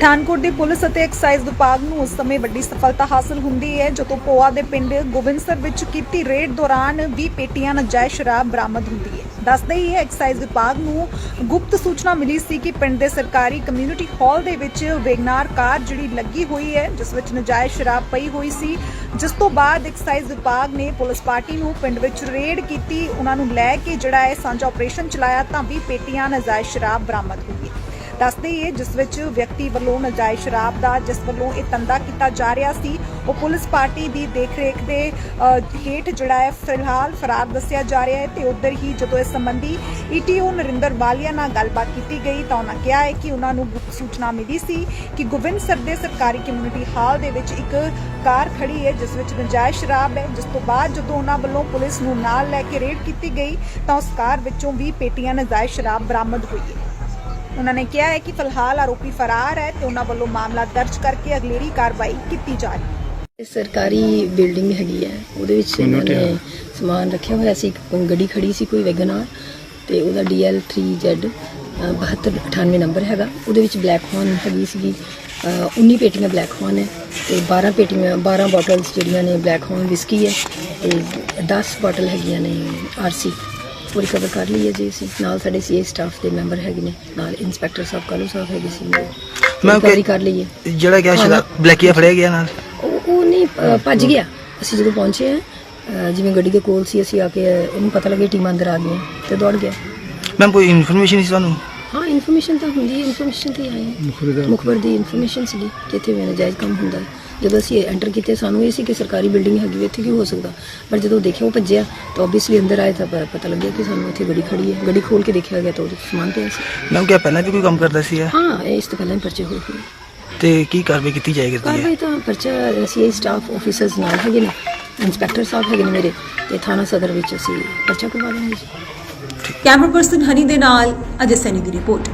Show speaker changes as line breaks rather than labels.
ਪਠਾਨਕੋਟ ਦੀ ਪੁਲਿਸ ਅਤੇ ਐਕਸਾਈਜ਼ ਵਿਭਾਗ ਨੂੰ ਉਸ ਸਮੇਂ ਵੱਡੀ ਸਫਲਤਾ ਹਾਸਲ ਹੁੰਦੀ ਹੈ, ਜਦੋਂ ਪੋਆ ਦੇ ਪਿੰਡ ਗੋਬਿੰਦਸਰ ਵਿੱਚ ਕੀਤੀ ਰੇਡ ਦੌਰਾਨ 20 ਪੇਟੀਆਂ ਨਜਾਇਜ਼ ਸ਼ਰਾਬ ਬਰਾਮਦ ਹੁੰਦੀ ਹੈ। ਦੱਸਦੇ ਹੀ ਹੈ, ਐਕਸਾਈਜ਼ ਵਿਭਾਗ ਨੂੰ ਗੁਪਤ ਸੂਚਨਾ ਮਿਲੀ ਸੀ ਕਿ ਪਿੰਡ ਦੇ ਸਰਕਾਰੀ ਕਮਿਊਨਿਟੀ ਹਾਲ ਦੇ ਵਿੱਚ ਵੇਗਨਾਰ ਕਾਰ ਜਿਹੜੀ ਲੱਗੀ ਹੋਈ ਹੈ, ਜਿਸ ਵਿੱਚ ਨਜਾਇਜ਼ ਸ਼ਰਾਬ ਪਈ ਹੋਈ ਸੀ। ਜਿਸ ਤੋਂ ਬਾਅਦ ਐਕਸਾਈਜ਼ ਵਿਭਾਗ ਨੇ ਪੁਲਿਸ ਪਾਰਟੀ ਨੂੰ ਪਿੰਡ ਵਿੱਚ ਰੇਡ ਕੀਤੀ, ਉਹਨਾਂ ਨੂੰ ਲੈ ਕੇ ਜਿਹੜਾ ਹੈ ਸਾਂਝਾ ਆਪਰੇਸ਼ਨ ਚਲਾਇਆ, ਤਾਂ 20 ਪੇਟੀਆਂ ਨਜਾਇਜ਼ ਸ਼ਰਾਬ ਬਰਾਮਦ ਹੋਈ ਹੈ। ਦੱਸਦੇ ਹੀ ਹੈ ਜਿਸ ਵਿੱਚ ਵਿਅਕਤੀ ਵੱਲੋਂ ਨਜਾਇਜ਼ ਸ਼ਰਾਬ ਦਾ ਜਿਸ ਵੱਲੋਂ ਇਹ ਧੰਦਾ ਕੀਤਾ ਜਾ ਰਿਹਾ ਸੀ, ਉਹ ਪੁਲਿਸ ਪਾਰਟੀ ਦੀ ਦੇਖਰੇਖ ਦੇ ਹੇਠ ਜਿਹੜਾ ਹੈ ਫਿਲਹਾਲ ਫਰਾਰ ਦੱਸਿਆ ਜਾ ਰਿਹਾ ਹੈ ਤੇ ਉਧਰ ਹੀ ਜਦੋਂ ਇਸ ਸੰਬੰਧੀ ਈਟੀਓ ਨਰਿੰਦਰ ਵਾਲੀਆ ਨਾਲ ਗੱਲਬਾਤ ਕੀਤੀ ਗਈ ਤਾਂ ਉਹਨਾਂ ਕਿਹਾ ਹੈ ਕਿ ਉਹਨਾਂ ਨੂੰ ਗੁਪਤ ਸੂਚਨਾ ਮਿਲੀ ਸੀ ਕਿ ਗੋਬਿੰਦ ਸਰ ਦੇ ਸਰਕਾਰੀ ਕਮਿਊਨਿਟੀ ਹਾਲ ਦੇ ਵਿੱਚ ਇੱਕ ਕਾਰ ਖੜੀ ਹੈ, ਜਿਸ ਵਿੱਚ ਨਜਾਇਜ਼ ਸ਼ਰਾਬ ਹੈ। ਜਿਸ ਤੋਂ ਬਾਅਦ ਜਦੋਂ ਉਹਨਾਂ ਵੱਲੋਂ ਪੁਲਿਸ ਨੂੰ ਨਾਲ ਲੈ ਕੇ ਰੇਡ ਕੀਤੀ ਗਈ ਤਾਂ ਉਸ ਕਾਰ ਵਿੱਚੋਂ 20 ਪੇਟੀਆਂ ਨਜਾਇਜ਼ ਸ਼ਰਾਬ ਬਰਾਮਦ ਹੋਈ ਹੈ। ਉਹਨਾਂ ਨੇ ਕਿਹਾ ਹੈ ਕਿ ਫਿਲਹਾਲ ਆਰੋਪੀ ਫਰਾਰ ਹੈ ਤੇ ਉਹਨਾਂ ਵੱਲੋਂ ਮਾਮਲਾ ਦਰਜ ਕਰਕੇ ਅਗਲੇਰੀ ਕਾਰਵਾਈ ਕੀਤੀ ਜਾ ਰਹੀ ਹੈ।
ਇਹ ਸਰਕਾਰੀ ਬਿਲਡਿੰਗ ਹੈਗੀ ਹੈ ਉਹਦੇ ਵਿੱਚ ਇਹਨਾਂ ਨੇ ਸਮਾਨ ਰੱਖਿਆ ਹੋਇਆ ਸੀ ਇੱਕ ਗੱਡੀ ਖੜੀ ਸੀ ਕੋਈ ਵੈਗਨਆਰ ਤੇ ਉਹਦਾ DL3Z 7298 ਨੰਬਰ ਹੈਗਾ। ਉਹਦੇ ਵਿੱਚ ਬਲੈਕ ਹੌਰਨ ਹੈਗੀ ਸੀਗੀ ਅਹ 19 ਪੇਟੀਆਂ ਬਲੈਕ ਹੌਰਨ ਹੈ ਤੇ 12 ਪੇਟੀਆਂ 12 ਬੋਟਲਸ ਜਿਹੜੀਆਂ ਨੇ ਬਲੈਕ ਹੌਰਨ ਵਿਸਕੀ ਹੈ ਤੇ 10 ਬੋਟਲ ਹੈਗੀਆਂ ਨੇ ਆਰਸੀ ਉਹ ਰਿਕਵਰ ਕਰ ਲਈ ਹੈ ਜੀ ਅਸੀਂ। ਨਾਲ ਸਾਡੇ ਸੀਏ ਸਟਾਫ ਦੇ ਮੈਂਬਰ ਹੈਗੇ ਨੇ। ਨਾਲ ਇੰਸਪੈਕਟਰ ਸਾਹਿਬ ਕਾਲੂ ਸਾਹਿਬ ਹੈਗੇ ਸੀ।
ਮੈਂ
ਰਿਕਵਰੀ ਕਰ ਲਈ ਹੈ।
ਜਿਹੜਾ ਗਿਆ ਸ਼ਰਾਬ ਬਲੈਕੀਆ ਫੜਿਆ ਗਿਆ ਨਾਲ?
ਉਹ ਉਹ ਨਹੀਂ ਅ, ਭੱਜ ਗਿਆ। ਅਸੀਂ ਜਦੋਂ ਪਹੁੰਚੇ ਅ, ਜਿਵੇਂ ਗੱਡੀ ਦੇ ਕੋਲ ਸੀ ਅਸੀਂ ਆ ਕੇ ਉਹਨੂੰ ਪਤਾ ਲੱਗਿਆ ਟੀਮਾਂ ਅੰਦਰ ਆ ਗਈਆਂ ਤੇ ਦੌੜ ਗਿਆ।
ਮੈਮ ਕੋਈ ਇਨਫੋਰਮੇਸ਼ਨ ਸੀ ਤੁਹਾਨੂੰ?
ਹਾਂ ਇਨਫੋਰਮੇਸ਼ਨ ਤਾਂ ਹੁੰਦੀ ਹੈ ਇਨਫੋਰਮੇਸ਼ਨ ਤੇ ਹਾਂ। ਮੁਖਬਰ ਦੀ। ਇਨਫੋਰਮੇਸ਼ਨ ਸੀ ਕਿ ਇੱਥੇ ਵੀ ਨਜਾਇਜ਼ ਕੰਮ ਹੁੰਦਾ ਹੈ। ਜਦੋਂ ਅਸੀਂ ਐਂਟਰ ਕੀਤੇ ਸਾਨੂੰ ਇਹ ਸੀ ਕਿ ਸਰਕਾਰੀ ਬਿਲਡਿੰਗ ਹੈਗੀ ਹੈ, ਇੱਥੇ ਕੀ ਹੋ ਸਕਦਾ? ਪਰ ਜਦੋਂ ਦੇਖਿਆ ਉਹ ਭੱਜਿਆ ਤਾਂ ਆਬਵੀਅਸਲੀ ਅੰਦਰ ਆਏ ਤਾਂ ਪ- ਪਤਾ ਲੱਗਿਆ ਕਿ ਸਾਨੂੰ ਇੱਥੇ ਗੱਡੀ ਖੜੀ ਹੈ। ਗੱਡੀ ਖੋਲ ਕੇ ਦੇਖਿਆ ਗਿਆ ਤਾਂ ਉਹਦੇ 'ਚ ਸਮਾਨ ਪਿਆ ਸੀ।
ਮੈਮ ਕਿਹਾ ਪਹਿਲਾਂ ਵੀ ਕੋਈ ਕੰਮ ਕਰਦਾ ਸੀ
ਹਾਂ ਇਹ ਇਸ ਤੋਂ ਪਹਿਲਾਂ ਹੀ ਪਰਚੇ ਹੋਏ ਹੋਏ
ਤੇ ਕੀ ਕਾਰਵਾਈ ਕੀਤੀ ਜਾਏਗੀ ਇਹਦੀ?
ਕਾਰਵਾਈ ਤਾਂ ਪਰਚਾ ਸੀਆਈ ਸਟਾਫ ਆਫੀਸਰਸ ਨਾਲ ਹੈਗੇ ਨੇ ਇੰਸਪੈਕਟਰ ਸਾਹਿਬ ਹੈਗੇ ਨੇ ਮੇਰੇ ਤੇ ਥਾਣਾ ਸਦਰ ਵਿੱਚ ਅਸੀਂ ਪਰਚਾ ਕਰਵਾ ਲਾਂਗੇ ਜੀ।
ਕੈਮਰਾ ਪਰਸਨ ਹਨੀ ਦੇ ਨਾਲ ਅਜੇ ਸੈਨੀ ਦੀ ਰਿਪੋਰਟ।